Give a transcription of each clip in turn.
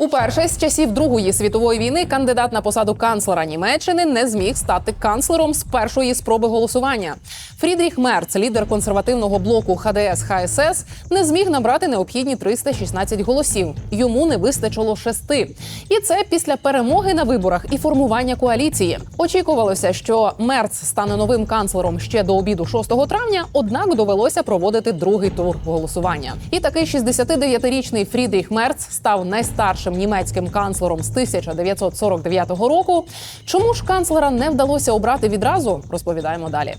Уперше з часів Другої світової війни кандидат на посаду канцлера Німеччини не зміг стати канцлером з першої спроби голосування. Фрідріх Мерц, лідер консервативного блоку ХДС ХСС, не зміг набрати необхідні 316 голосів. Йому не вистачило шести. І це після перемоги на виборах і формування коаліції. Очікувалося, що Мерц стане новим канцлером ще до обіду 6 травня, однак довелося проводити другий тур голосування. І такий 69-річний Фрідріх Мерц став найстаршим німецьким канцлером з 1949 року. Чому ж канцлера не вдалося обрати відразу? Розповідаємо далі.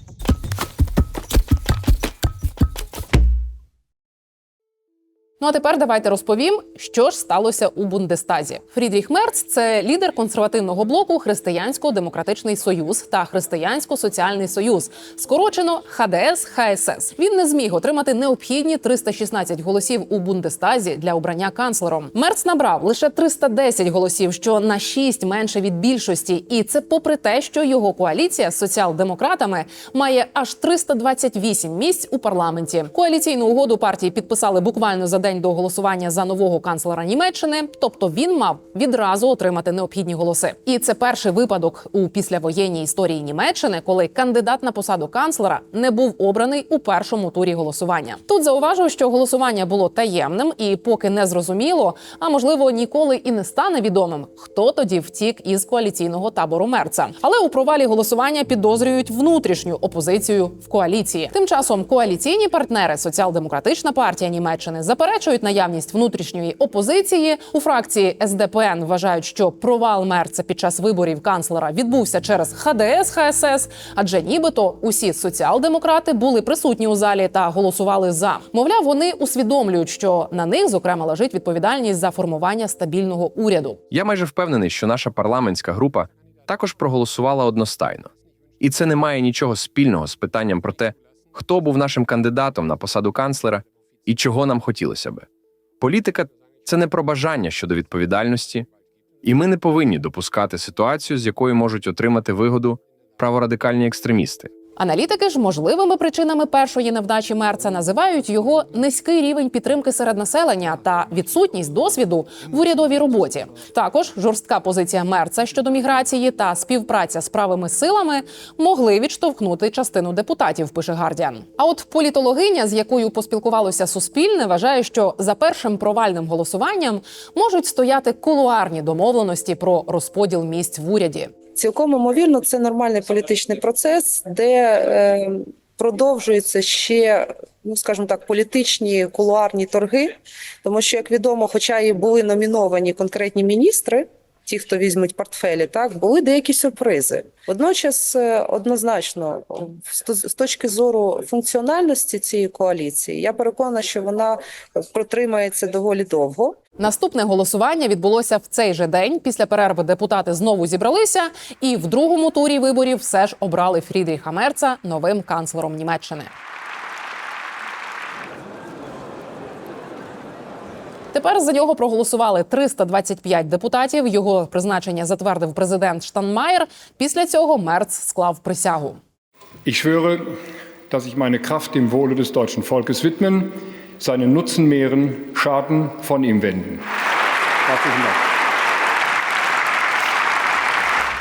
Ну а тепер давайте розповім, що ж сталося у Бундестазі. Фрідріх Мерц це лідер консервативного блоку Християнсько-демократичний союз та Християнсько-соціальний союз, скорочено ХДС ХСС. Він не зміг отримати необхідні 316 голосів у Бундестазі для обрання канцлером. Мерц набрав лише 310 голосів, що на 6 менше від більшості, і це попри те, що його коаліція з соціал-демократами має аж 328 місць у парламенті. Коаліційну угоду партії підписали буквально за день до голосування за нового канцлера Німеччини. Тобто він мав відразу отримати необхідні голоси. І це перший випадок у післявоєнній історії Німеччини, коли кандидат на посаду канцлера не був обраний у першому турі голосування. Тут зауважу, що голосування було таємним і поки не зрозуміло, а можливо ніколи і не стане відомим, хто тоді втік із коаліційного табору Мерца. Але у провалі голосування підозрюють внутрішню опозицію в коаліції. Тим часом коаліційні партнери Соціал-демократична партія Німеччини заперечують наявність внутрішньої опозиції. У фракції СДПН вважають, що провал Мерца під час виборів канцлера відбувся через ХДС ХСС, адже нібито усі соціал-демократи були присутні у залі та голосували за. Мовляв, вони усвідомлюють, що на них зокрема лежить відповідальність за формування стабільного уряду. Я майже впевнений, що наша парламентська група також проголосувала одностайно. І це не має нічого спільного з питанням про те, хто був нашим кандидатом на посаду канцлера і чого нам хотілося би. Політика це не про бажання щодо відповідальності, і ми не повинні допускати ситуацію, з якої можуть отримати вигоду праворадикальні екстремісти. Аналітики ж можливими причинами першої невдачі Мерца називають його низький рівень підтримки серед населення та відсутність досвіду в урядовій роботі. Також жорстка позиція Мерца щодо міграції та співпраця з правими силами могли відштовхнути частину депутатів. Пише Гардіан. А от політологиня, з якою поспілкувалося Суспільне, вважає, що за першим провальним голосуванням можуть стояти кулуарні домовленості про розподіл місць в уряді. Цілком ймовірно, це нормальний політичний процес, де е, продовжуються ще, ну скажімо так, політичні кулуарні торги, тому що, як відомо, хоча і були номіновані конкретні міністри. Ті, хто візьмуть портфелі, так були деякі сюрпризи. Водночас, е, однозначно, з точки зору функціональності цієї коаліції, я переконана, що вона протримається доволі довго. Наступне голосування відбулося в цей же день. Після перерви депутати знову зібралися, і в другому турі виборів все ж обрали Фрідріха Мерца новим канцлером Німеччини. Тепер за нього проголосували 325 депутатів. Його призначення затвердив президент Штанмаєр. Після цього Мерц склав присягу. Ich schwöre, dass ich meine Kraft dem Wohle des deutschen Volkes widmen, seinen Nutzen mehren, Schaden von ihm wenden. Herzlichen Dank.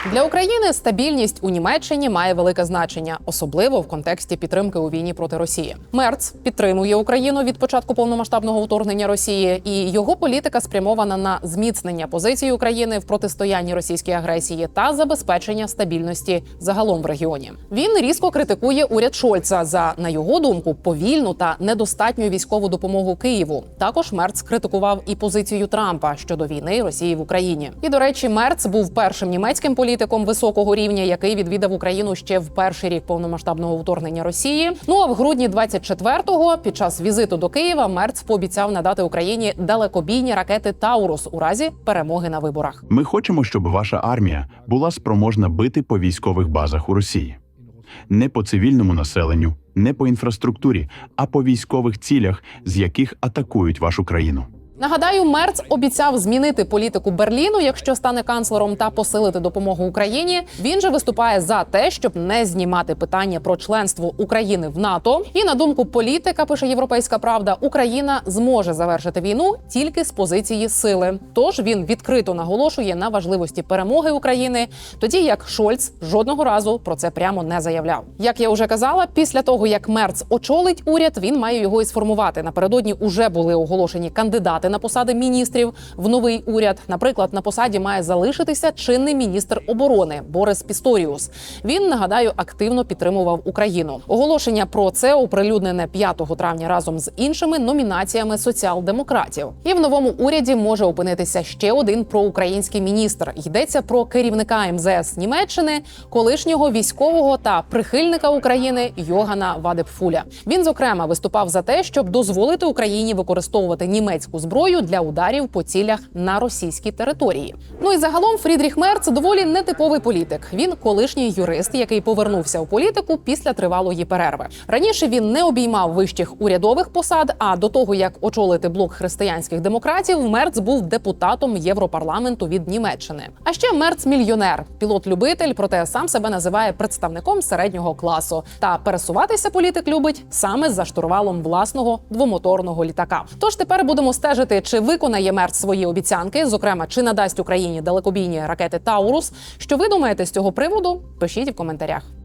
Для України стабільність у Німеччині має велике значення, особливо в контексті підтримки у війні проти Росії. Мерц підтримує Україну від початку повномасштабного вторгнення Росії, і його політика спрямована на зміцнення позиції України в протистоянні російській агресії та забезпечення стабільності загалом в регіоні. Він різко критикує уряд Шольца за, на його думку, повільну та недостатню військову допомогу Києву. Також Мерц критикував і позицію Трампа щодо війни Росії в Україні. І до речі, Мерц був першим німецьким політиком високого рівня, який відвідав Україну ще в перший рік повномасштабного вторгнення Росії. Ну а в грудні 24-го, під час візиту до Києва, Мерц пообіцяв надати Україні далекобійні ракети Таурус у разі перемоги на виборах. Ми хочемо, щоб ваша армія була спроможна бити по військових базах у Росії. Не по цивільному населенню, не по інфраструктурі, а по військових цілях, з яких атакують вашу країну. Нагадаю, Мерц обіцяв змінити політику Берліну, якщо стане канцлером, та посилити допомогу Україні. Він же виступає за те, щоб не знімати питання про членство України в НАТО. І на думку політика, пише Європейська Правда, Україна зможе завершити війну тільки з позиції сили. Тож він відкрито наголошує на важливості перемоги України, тоді як Шольц жодного разу про це прямо не заявляв. Як я вже казала, після того як Мерц очолить уряд, він має його і сформувати. Напередодні уже були оголошені кандидати на посади міністрів в новий уряд. Наприклад, на посаді має залишитися чинний міністр оборони Борис Пісторіус. Він нагадаю активно підтримував Україну. Оголошення про це оприлюднене 5 травня разом з іншими номінаціями соціал-демократів. І в новому уряді може опинитися ще один проукраїнський міністр. Йдеться про керівника МЗС Німеччини, колишнього військового та прихильника України Йогана Вадепфуля. Він зокрема виступав за те, щоб дозволити Україні використовувати німецьку зброю для ударів по цілях на російській території. Ну і загалом Фрідріх Мерц доволі нетиповий політик. Він колишній юрист, який повернувся у політику після тривалої перерви. Раніше він не обіймав вищих урядових посад. А до того як очолити блок християнських демократів, Мерц був депутатом Європарламенту від Німеччини. А ще Мерц мільйонер, пілот-любитель, проте сам себе називає представником середнього класу. Та пересуватися політик любить саме за штурвалом власного двомоторного літака. Тож тепер будемо стежити, чи виконає Мерц свої обіцянки, зокрема, чи надасть Україні далекобійні ракети Таурус. Що ви думаєте з цього приводу? Пишіть в коментарях.